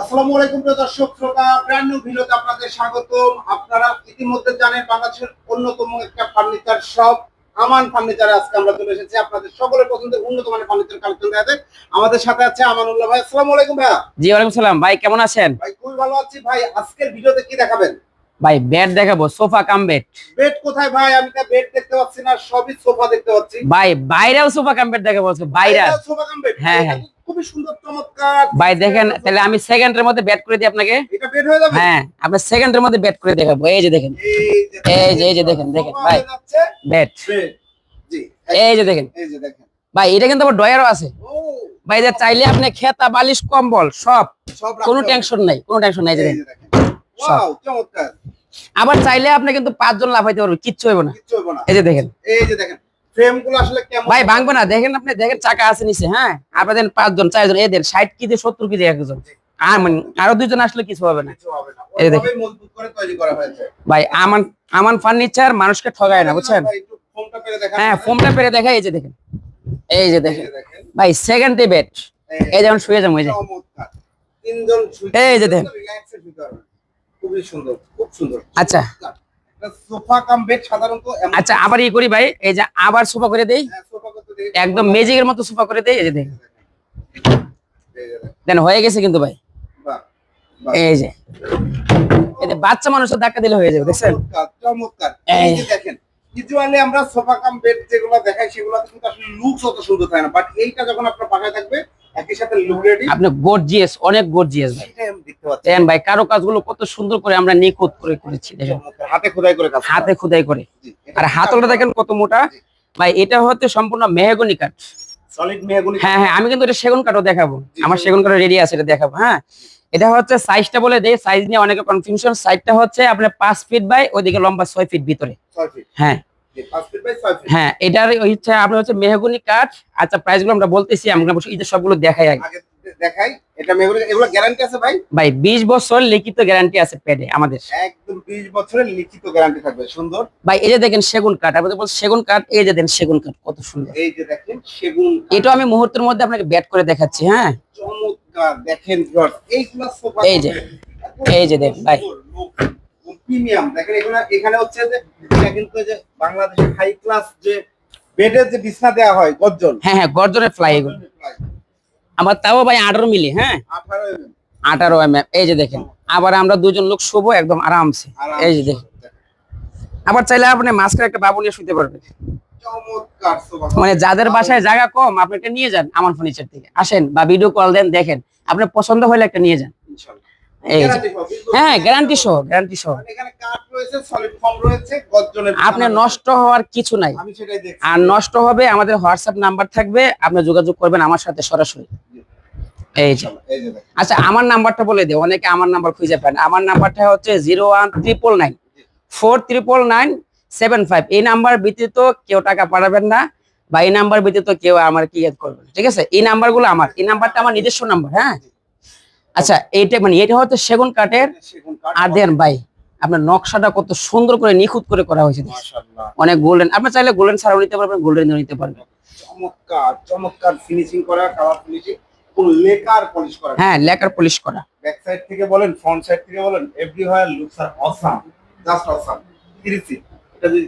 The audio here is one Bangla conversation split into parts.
আসসালামু আলাইকুম প্রিয় দর্শক শ্রোতা ব্র্যান্ড নিউ ভিডিওতে আপনাদের স্বাগতম। আপনারা ইতিমধ্যে জানেন বাংলাদেশের অন্যতম একটা ফার্নিচার শপ আমান ফার্নিচারে আজকে আমরা চলে এসেছি। আপনাদের সকলের পছন্দের উন্নত মানের ফার্নিচার কালেকশন দেখাতে। আমাদের সাথে আছে আমানুল্লাহ ভাই। আসসালামু আলাইকুম ভাইয়া। জি ওয়ালাইকুম সালাম। ভাই কেমন আছেন? ভাই খুবই ভালো আছি। ভাই আজকের ভিডিওতে কি দেখাবেন? ভাই বেড দেখাবো। সোফা কাম বেড বেড কোথায় ভাই? আমি তো বেড দেখতে পাচ্ছি না সবই সোফা দেখতে পাচ্ছি। ভাই ভাইরাল সোফা কাম বেড দেখাবো। ভাইরাল সোফা কাম বেড হ্যাঁ, হ্যাঁ। খুবই সুন্দর চমৎকার ভাই দেখেন তাহলে আমি সেকেন্ডের মধ্যে বেড করে দিই আপনাকে। এটা হয়ে যাবে? হ্যাঁ আপনার সেকেন্ডের মধ্যে বেড করে দেখাবো। এই যে দেখেন। এই যে এই যে- দেখেন, দেখেন, ভাই। বেড জি এই যে দেখেন। এই যে দেখেন। ভাই এটা কিন্তু আবার ডয়ারও আছে। ভাই যে চাইলে আপনি খেতা বালিশ কম্বল সব। সব কোনো টেনশন নাই কোনো টেনশন নাই দেখেন। ওয়াও চমৎকার। আবার চাইলে আপনি কিন্তু পাঁচজন লাভ হইতে পারবে কিচ্ছু হইব না। কিচ্ছু হবে না। এই যে দেখেন। এই যে দেখেন। ভাই ভাঙবে না। দেখেন আপনি দেখেন চাকা আছে নিচে হ্যাঁ? আপনাদের পাঁচজন চারজন এদের ষাট কেজি সত্তর কেজি একজন। আর মানে আরও দুইজন আসলে কিছু হবে না। এই দেখেন। ভাই আমান আমান ফার্নিচার মানুষকে ঠগায় না বুঝছেন? হ্যাঁ ফোনটা পেরে দেখা এই যে দেখেন। এই যে দেখেন। ভাই সেকেন্ডে বেড এই যেমন শুয়ে যাব এই যে। এই যে দেখেন। খুবই সুন্দর খুব সুন্দর। আচ্ছা। একটা সোফা কাম বেড সাধারণত আচ্ছা আবার ই করি ভাই এই যে আবার সোফা করে দেই হ্যাঁ, একদম ম্যাজিকের মতো সোফা করে দেই এই যে। দেন হয়ে গেছে কিন্তু ভাই। এই যে বাচ্চা মানুষের ধাক্কা দিলে হয়ে যাবে দেখছেন চমৎকার। এই। যে দেখেন ইউজুয়ালি আমরা সোফা কাম বেড যেগুলো দেখাই সেগুলো কিন্তু আসলে লুকস অত সুন্দর থাকে না বাট এইটা যখন আপনার বাসায় থাকবে আপনি গর্জিয়াস অনেক গর্জিয়াস ভাই। দেন ভাই কারও কাজগুলো কত সুন্দর করে আমরা নিখুঁত করে করেছি দেখেন। হাতে খোদাই করে কাজ হাতে খুদাই করে। আর হাতলটা দেখেন কত মোটা। ভাই এটা হচ্ছে সম্পূর্ণ মেহগনি কাঠ। সলিড হ্যাঁ হ্যাঁ আমি কিন্তু এটা সেগুন কাঠও দেখাবো। আমার সেগুন রেডি আছে এটা দেখাবো হ্যাঁ। এটা হচ্ছে সাইজটা বলে দেয় সাইজ নিয়ে অনেকে কনফিউশন সাইজটা হচ্ছে আপনার পাঁচ ফিট বাই ওইদিকে লম্বা ছয় ফিট ভিতরে। হ্যাঁ হ্যাঁ এটার হচ্ছে আপনার হচ্ছে মেহগনি কাঠ আচ্ছা প্রাইসগুলো আমরা বলতেছি আমরা এই যে সবগুলো দেখাই আগে। দেখাই এটা মেহগনি এগুলো গ্যারান্টি আছে ভাই? ভাই বিশ বছর লিখিত গ্যারান্টি আছে পেডে আমাদের। একদম বিশ বছরের লিখিত গ্যারান্টি থাকবে সুন্দর। ভাই এই যে দেখেন সেগুন কাঠ আপনাদের বল সেগুন কাঠ এই যে দেন সেগুন কাঠ কত সুন্দর। এই যে দেখেন সেগুন এটা আমি মুহূর্তের মধ্যে আপনাকে ব্যাট করে দেখাচ্ছি হ্যাঁ। চমৎকার দেখেন ভিউয়ার্স, এই ক্লাস সোফা এই যে, এই যে দেখেন, ভাই। প্রিমিয়াম। দেখেন এখানে এখানে হচ্ছে যে এটা কিন্তু যে বাংলাদেশের হাই ক্লাস যে বেডের যে বিছনা দেওয়া হয় গজ্জন হ্যাঁ হ্যাঁ গর্জনের ফ্লাই এগুলো। আমার তাও ভাই আঠারো মিলি হ্যাঁ? আঠারো এম এই যে দেখেন। আবার আমরা দুজন লোক শুভ একদম আরামসে। এই যে দেখেন। আবার চাইলে আপনি মাঝখানে একটা বাবু নিয়ে শুতে পারবেন। মানে যাদের বাসায় জায়গা কম আপনি একটা নিয়ে যান আমার ফার্নিচার থেকে। আসেন বা ভিডিও কল দেন দেখেন। আপনার পছন্দ হলে একটা নিয়ে যান। ইনশাআল্লাহ। এই হ্যাঁ গ্যারান্টি সহ গ্যারান্টি সহ। এখানে কাঠ রয়েছে সলিড ফর্ম রয়েছে গজ্জনের আপনি নষ্ট হওয়ার কিছু নাই। আর নষ্ট হবে আমাদের হোয়াটসঅ্যাপ নাম্বার থাকবে আপনি যোগাযোগ করবেন আমার সাথে সরাসরি। এই যে। আচ্ছা আমার নাম্বারটা বলে অনেকে আমার নাম্বার খুঁজে পান আমার নাম্বারটা হচ্ছে zero one triple nine four triple nine seven five এই নাম্বার ব্যতীত কেউ টাকা পাঠাবেন না বা এই নাম্বার ব্যতীত কেউ আমার কি করবে না, ঠিক আছে? এই নাম্বারগুলো আমার এই নাম্বারটা আমার নিজস্ব নাম্বার হ্যাঁ? আচ্ছা এইটা মানে এটা হচ্ছে সেগুন কাঠের আর দেন ভাই আপনার নকশাটা কত সুন্দর করে নিখুঁত করে করা হয়েছে। অনেক গোল্ডেন আপনার চাইলে গোল্ডেন ছাড়াও নিতে পারবেন গোল্ডেন নিতে পারবেন। চমৎকার চমৎকার ফিনিশিং করা কালার ফিনিশিং লেকার পলিশ করা। হ্যাঁ লেকার পলিশ করা। ব্যাক সাইড থেকে বলেন ফ্রন্ট সাইড থেকে বলেন everywhere looks are awesome just awesome এটা যদি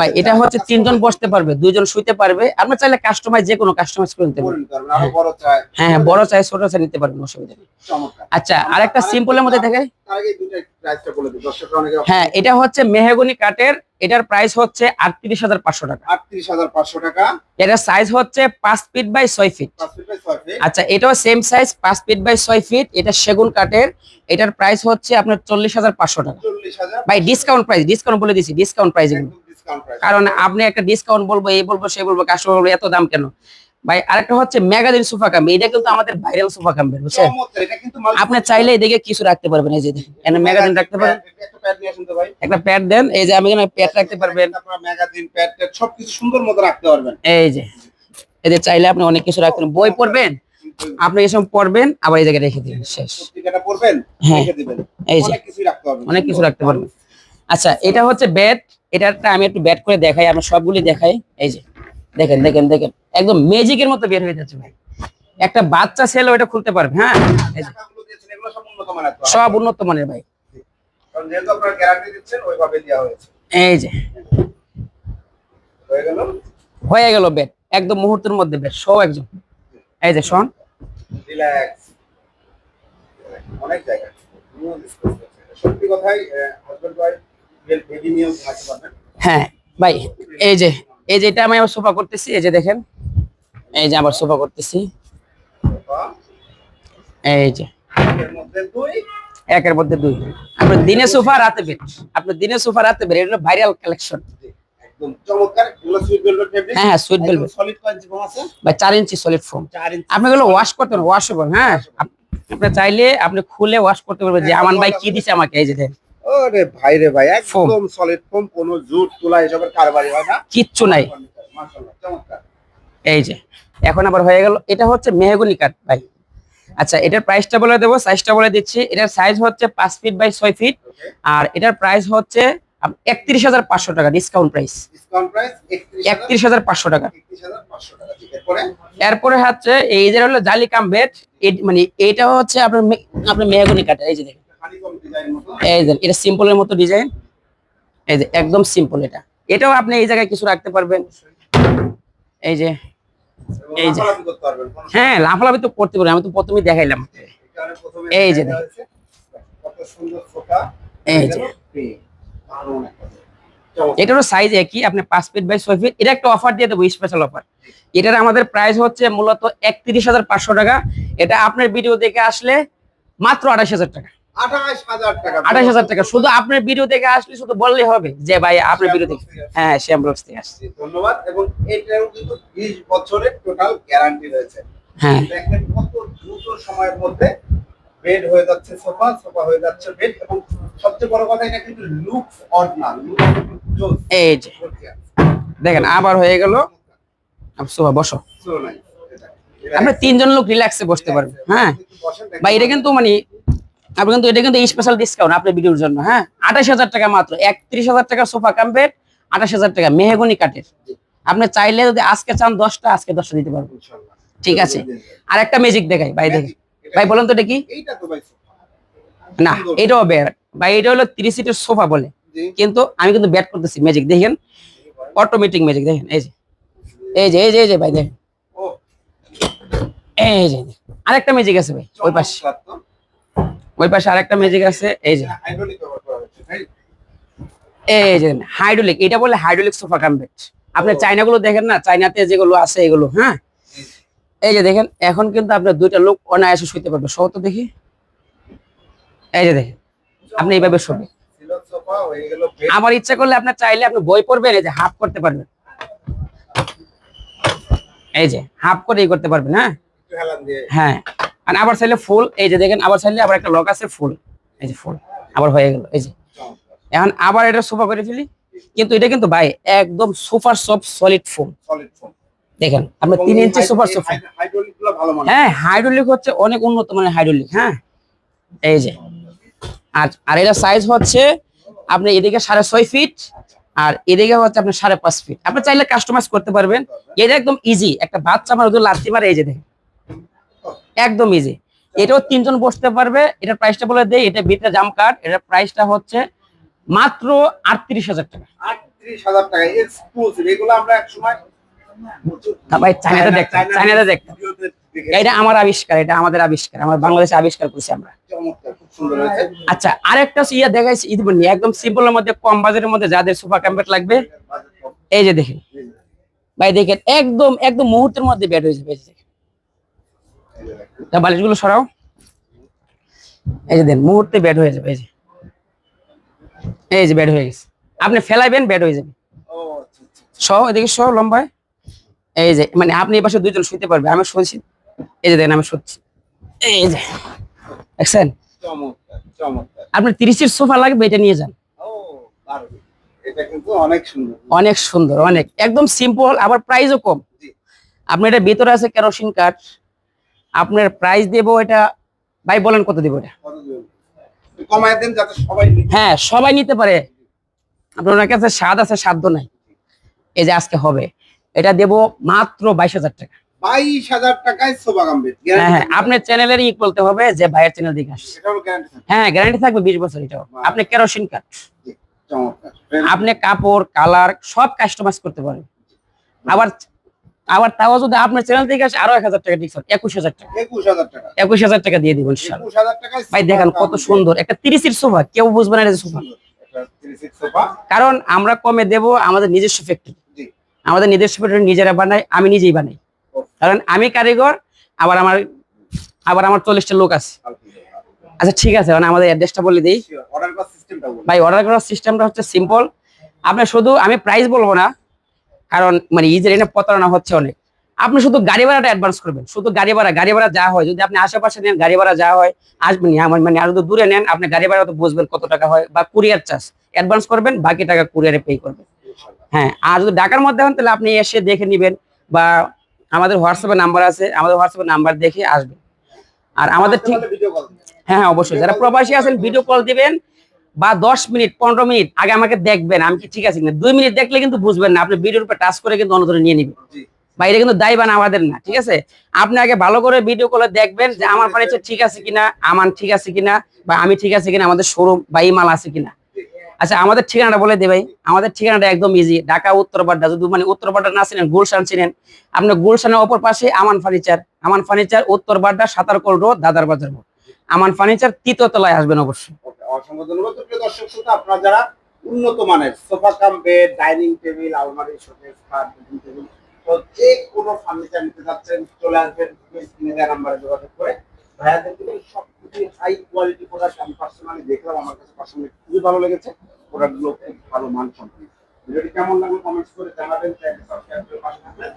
ভাই এটা হচ্ছে তিনজন বসতে পারবে দুইজন শুইতে পারবে। আপনার চাইলে কাস্টমাইজ যে কোনো কাস্টমাইজ করে নিতে পারবেন আরও হ্যাঁ হ্যাঁ বড় চাই ছোট চাই নিতে পারবেন অসুবিধা নেই। আচ্ছা আচ্ছা আরেকটা সিম্পলের মধ্যে অনেকে হ্যাঁ এটা হচ্ছে মেহেগনি কাঠের এটার প্রাইস হচ্ছে আটত্রিশ হাজার পাঁচশো টাকা। আটত্রিশ হাজার পাঁচশো টাকা। এটার সাইজ হচ্ছে পাঁচ ফিট বাই ছয় ফিট আচ্ছা এটাও সেম সাইজ পাঁচ ফিট বাই ছয় ফিট এটা সেগুন কাঠের। এটার প্রাইস হচ্ছে আপনার চল্লিশ হাজার পাঁচশো টাকা। বাই ভাই ডিসকাউন্ট প্রাইস ডিসকাউন্ট বলে দিচ্ছি ডিসকাউন্ট প্রাইস এগুলো। ডিসকাউন্ট প্রাইস কারণ আপনি একটা ডিসকাউন্ট বলব এই বলব সে বলব কাস্টমার বলব এত দাম কেন? ভাই আরেকটা হচ্ছে ম্যাগাজিন সোফা কাম। এটা কিন্তু আমাদের ভাইরাল সোফা কাম বুঝছেন? এটা আপনি চাইলে এদিকে কিছু রাখতে পারবেন এই যে এখানে ম্যাগাজিন রাখতে পারেন। একটা প্যাড নিয়ে আসুন তো ভাই। একটা প্যাড দেন এই যে আমি এখানে প্যাড রাখতে পারবেন। আপনারা ম্যাগাজিন প্যাড সবকিছু সুন্দর মতো রাখতে পারবেন। এই যে এই যে চাইলে আপনি অনেক কিছু রাখতে পারেন। বই পড়বেন? আপনি এসব পড়বেন আবার এই জায়গায় রেখে দিবেন শেষ। পড়বেন হ্যাঁ। রেখে দিবেন। এই যে অনেক কিছুই রাখতে পারবেন। অনেক কিছু রাখতে পারবেন। আচ্ছা এটা হচ্ছে ব্যাট এটাটা আমি একটু ব্যাট করে দেখাই আমরা সবগুলি দেখাই এই যে। দেখেন দেখেন দেখেন। একদম ম্যাজিকের মতো বের হয়ে যাচ্ছে ভাই। একটা বাচ্চা ছেলে ওটা খুলতে পারবে হ্যাঁ? সব উন্নত মানের ভাই। এই যে। হয়ে গেল? বেড একদম মুহূর্তের মধ্যে বেড সব একজন এই যে শোন। অনেক জায়গা। সত্যি কথাই হাজবেন্ড ওয়াইফ হ্যাঁ ভাই এই যে এই যে এটা আমি আবার সোফা করতেছি, এই যে দেখেন, এই যে আবার সোফা করতেছি। এই যে, একের মধ্যে দুই। আপনার দিনে সোফা, রাতে বেড আপনার দিনে সোফা, রাতে বেড এটা ভাইরাল কালেকশন হ্যাঁ হ্যাঁ চার ইঞ্চি সলিড ফোম 4 ইঞ্চি আপনি ওয়াশ করতে হ্যাঁ? আপনি চাইলে আপনি খুলে ওয়াশ করতে পারবেন যে আমান ভাই কি দিছে আমাকে, এই যে দেখেন। ওরে ভাই রে ভাই একদম সলিড ফোম কোনো জুট তুলা এসবের কারবারি হয় না। কিচ্ছু নাই। এই যে এখন আবার হয়ে গেল এটা হচ্ছে মেহগুনি কাঠ ভাই। আচ্ছা এটার প্রাইসটা বলে দেবো সাইজটা বলে দিচ্ছি। এটার সাইজ হচ্ছে পাঁচ ফিট বাই ছয় ফিট আর এটার প্রাইস হচ্ছে একত্রিশ হাজার পাঁচশো টাকা ডিসকাউন্ট প্রাইস ডিসকাউন্ট প্রাইস 31 একত্রিশ হাজার পাঁচশো টাকা। 31500 টাকা ঠিক এরপরে? হচ্ছে এই যে হলো জালি কাম বেড মানে এটা হচ্ছে আপনার আপনার মেহগুনি কাঠের এই যে দেখেন। এই যে, এটা সিম্পলের মতো ডিজাইন। এই যে, একদম সিম্পল এটা। এটাও আপনি এই জায়গায় কিছু রাখতে পারবেন। এই যে এই যে। হ্যাঁ লাফালাফি তো করতে পারি আমি তো প্রথমেই দেখাইলাম। এই যে এই যে। এটারও সাইজ একই, আপনি পাঁচ ফিট বাই ছয় ফিট এটা একটা অফার দিয়ে দেবো স্পেশাল অফার এটার আমাদের প্রাইস হচ্ছে মূলত একত্রিশ হাজার পাঁচশো টাকা। এটা আপনার ভিডিও দেখে আসলে মাত্র আঠাশ হাজার 28000 টাকা। আঠাশ হাজার টাকা শুধু আপনার ভিডিও দেখে আসলে শুধু বললেই হবে যে ভাই আপনার ভিডিও হ্যাঁ শ্যাম ব্লগস থেকে আসছে। ধন্যবাদ। এবং এটাও কিন্তু 20 বছরের টোটাল গ্যারান্টি রয়েছে। হ্যাঁ। দেখেন কত দ্রুত সময়ের মধ্যে বেড হয়ে যাচ্ছে সোফা সোফা হয়ে যাচ্ছে বেড এবং সবচেয়ে বড় কথা এটা কিন্তু লুকস অড না লুক জোস এই যে। দেখেন আবার হয়ে গেল। সোফা বসো। নাইস তিনজন লোক রিল্যাক্সে বসতে পারবেন হ্যাঁ। বা এটা কিন্তু মানে আপনি কিন্তু এটা কিন্তু স্পেশাল ডিসকাউন্ট আপনার ভিডিওর জন্য হ্যাঁ? আঠাশ হাজার টাকা মাত্র একত্রিশ হাজার টাকা সোফা কাম্পের আঠাশ হাজার টাকা মেহগনি কাঠের। আপনি চাইলে যদি আজকে চান দশটা আজকে দশটা দিতে পারব। ঠিক আছে? আর একটা ম্যাজিক দেখাই ভাই দেখে ভাই বলেন তো এটা কি। না এটাও ব্যাট ভাই এটা হলো ত্রিশ সিটের সোফা বলে। কিন্তু আমি কিন্তু ব্যাট করতেছি ম্যাজিক দেখেন? অটোমেটিক ম্যাজিক দেখেন এই যে। এই যে এই যে এই যে ভাই দেখেন। এই যে আরেকটা ম্যাজিক আছে ভাই ওই পাশে। ওই পাশে আরেকটা ম্যাজিক আছে এই যে? এই যে হাইড্রোলিক এটা বলে হাইড্রোলিক সোফা কাম্পেট আপনি চাইনাগুলো দেখেন না? চাইনাতে যেগুলো আছে এগুলো হ্যাঁ? এই যে দেখেন এখন কিন্তু আপনার দুইটা লোক অনায়াসে শুইতে পারবে। সহ তো দেখি। এই যে দেখেন আপনি এইভাবে শোবেন। আমার ইচ্ছা করলে আপনার চাইলে আপনি বই পড়বেন এই যে হাফ করতে পারবেন। এই যে হাফ করে করতে পারবেন হ্যাঁ? হ্যাঁ। আর আবার চাইলে ফুল এই যে দেখেন আবার চাইলে আবার একটা লক আছে ফুল এই যে ফুল আবার হয়ে গেল এই যে। এখন আবার এটা সোফা করে ফেলি। কিন্তু এটা কিন্তু ভাই একদম super soft solid foam foam। দেখেন আপনার তিন ইঞ্চি সুপার এই সোফা hy- গুলো ভালো মানের। হ্যাঁ হাইড্রোলিক হচ্ছে অনেক উন্নত মানের হাইড্রোলিক হ্যাঁ। এই যে। আর আর এটা সাইজ হচ্ছে আপনি এদিকে সাড়ে ছয় ফিট আর এদিকে হচ্ছে আপনার সাড়ে পাঁচ ফিট আপনি চাইলে কাস্টমাইজ করতে পারবেন। এটা একদম ইজি একটা বাচ্চা আমার লাথি মারে এই যে দেখেন। একদম ইজি এটাও তিনজন বসতে পারবে এটার প্রাইসটা বলে দেয় এটা বিটা জাম কার্ড এটার প্রাইসটা হচ্ছে মাত্র আটত্রিশ হাজার টাকা 38,000 টাকা exclusive। এগুলো আমরা একসময় প্রচুর- ভাই চায়নাতে দেখতাম, চায়নাতে দেখতাম। এটা আমার আবিষ্কার এটা আমাদের আবিষ্কার আমার বাংলাদেশে আবিষ্কার করছি আমরা হয়েছে। আচ্ছা আরেকটা ইয়া দেখাইছি ঈদ বনি একদম সিম্পলের মধ্যে কম বাজারের মধ্যে যাদের সোফা ক্যাম্পেট লাগবে এই যে দেখেন ভাই দেখেন একদম একদম মুহূর্তের মধ্যে বেড হয়ে যাবে। তা বালিশগুলো সরাও। এই যে দেন মুহূর্তে বেড হয়ে যাবে এই যে। এই যে বেড হয়ে গেছে। আপনি ফেলাইবেন বেড হয়ে যাবে। ও, আচ্ছা, আচ্ছা। সহ এদিকে সহ লম্বায়। এই যে মানে আপনি এই পাশে দুইজন শুইতে পারবে আমি শুনছি। এই যে দেখেন আমি শুনছি এই যে দেখছেন। আপনার তিরিশের সোফা লাগবে এটা নিয়ে যান। অনেক সুন্দর। অনেক সুন্দর অনেক। একদম সিম্পল আবার প্রাইসও কম। জি। আপনার এটা ভিতরে আছে কেরোসিন কাঠ আপনার প্রাইস দেবো এটা ভাই বলেন কত দেবো এটা? কত দিন? একটু কমায় দেন যাতে সবাই হ্যাঁ সবাই নিতে পারে। আপনার কাছে স্বাদ আছে সাধ্য নাই। এই যে আজকে হবে এটা দেবো মাত্র বাইশ হাজার টাকা। বাইশ হাজার টাকায় হ্যাঁ হ্যাঁ আপনার চ্যানেলের বলতে হবে যে ভাইয়ের চ্যানেল দিকে আসছে। হ্যাঁ গ্যারান্টি থাকবে বিশ বছর এটাও। আপনি কেরোসিন কাঠ আপনি কাপড় কালার সব কাস্টমাইজ করতে পারেন। আবার আবার তাও যদি আপনার চ্যানেল থেকে আসে আরও এক হাজার টাকা ডিসকাউন্ট একুশ হাজার টাকা। একুশ হাজার টাকা। দিয়ে দিবেন ভাই দেখেন কত সুন্দর। একটা তিরিশের সোফা কেউ বুঝবে না সোফা সুন্দর। এটা 36 সোফা কারণ আমরা কমে দেব আমাদের নিজস্ব ফ্যাক্টরি আমাদের নিজস্ব ফ্যাক্টরি নিজেরা বানাই আমি নিজেই বানাই। কারণ আমি কারিগর আবার আমার আবার আমার চল্লিশটা লোক আছে। আচ্ছা ঠিক আছে মানে আমাদের অ্যাড্রেসটা বলে দিই। ভাই অর্ডার করার সিস্টেমটা হচ্ছে সিম্পল আপনি শুধু আমি প্রাইস বলব না কারণ মানে ইজের এনে প্রতারণা হচ্ছে অনেক। আপনি শুধু গাড়ি ভাড়াটা অ্যাডভান্স করবেন শুধু গাড়ি ভাড়া গাড়ি ভাড়া যা হয় যদি আপনি আশেপাশে নেন গাড়ি ভাড়া যা হয় আসবেন আমার মানে আর যদি দূরে নেন আপনি গাড়ি ভাড়া তো বুঝবেন কত টাকা হয় বা কুরিয়ার চার্জ অ্যাডভান্স করবেন বাকি টাকা কুরিয়ারে পে করবেন। হ্যাঁ আর যদি ঢাকার মধ্যে হন তাহলে আপনি এসে দেখে নেবেন বা আমাদের হোয়াটসঅ্যাপে নাম্বার আছে আমাদের হোয়াটসঅ্যাপে নাম্বার দেখে আসবেন। আর আমাদের ঠিক হ্যাঁ হ্যাঁ অবশ্যই। যারা প্রবাসী আছেন ভিডিও কল দিবেন বা দশ মিনিট পনেরো মিনিট আগে আমাকে দেখবেন আমি কি ঠিক আছে কিনা? দুই মিনিট দেখলে কিন্তু বুঝবেন না আপনি ভিডিওর উপর টাচ করে কিন্তু অন্য ধরে নিয়ে নিবেন। জি। বাইরে কিন্তু দায়বান আমাদের না ঠিক আছে? আপনি আগে ভালো করে ভিডিও কলে দেখবেন যে আমার ফার্নিচার ঠিক আছে কিনা আমার ঠিক আছে কিনা বা আমি ঠিক আছে কিনা আমাদের শোরুম বা এই মাল আছে কিনা। আচ্ছা আমাদের ঠিকানাটা বলে দে ভাই। আমাদের ঠিকানাটা একদম ইজি ঢাকা উত্তরপাড্ডা যদি মানে উত্তরপাড্ডা না চিনেন গুলশান চিনেন আপনি গুলশানের অপর পাশে Aman furniture Aman furniture Uttarpara Satarkul road Dadar Bazar মোড়। আমান ফার্নিচার তৃতীয় তলায় আসবেন অবশ্যই। অসংখ্য ধন্যবাদ প্রিয় দর্শক শ্রোতা, আপনারা যারা উন্নত মানের sofa cum bed dining table, আলমারি, শোকেস, খাট ড্রেসিং টেবিল, তো যে কোনো ফার্নিচার নিতে চাচ্ছেন চলে আসবেন স্ক্রিনে নাম্বারে যোগাযোগ করে। ভাইয়াদের কিন্তু সবকিছু হাই কোয়ালিটি প্রোডাক্ট আমি পার্সোনালি দেখলাম, আমার কাছে পার্সোনালি খুবই ভালো লেগেছে। প্রোডাক্টগুলো খুব ভালো মান সম্পন্ন ভিডিওটি কেমন লাগল কমেন্টস করে জানাবেন। চ্যানেল সাবস্ক্রাইব করে পাশে থাকবেন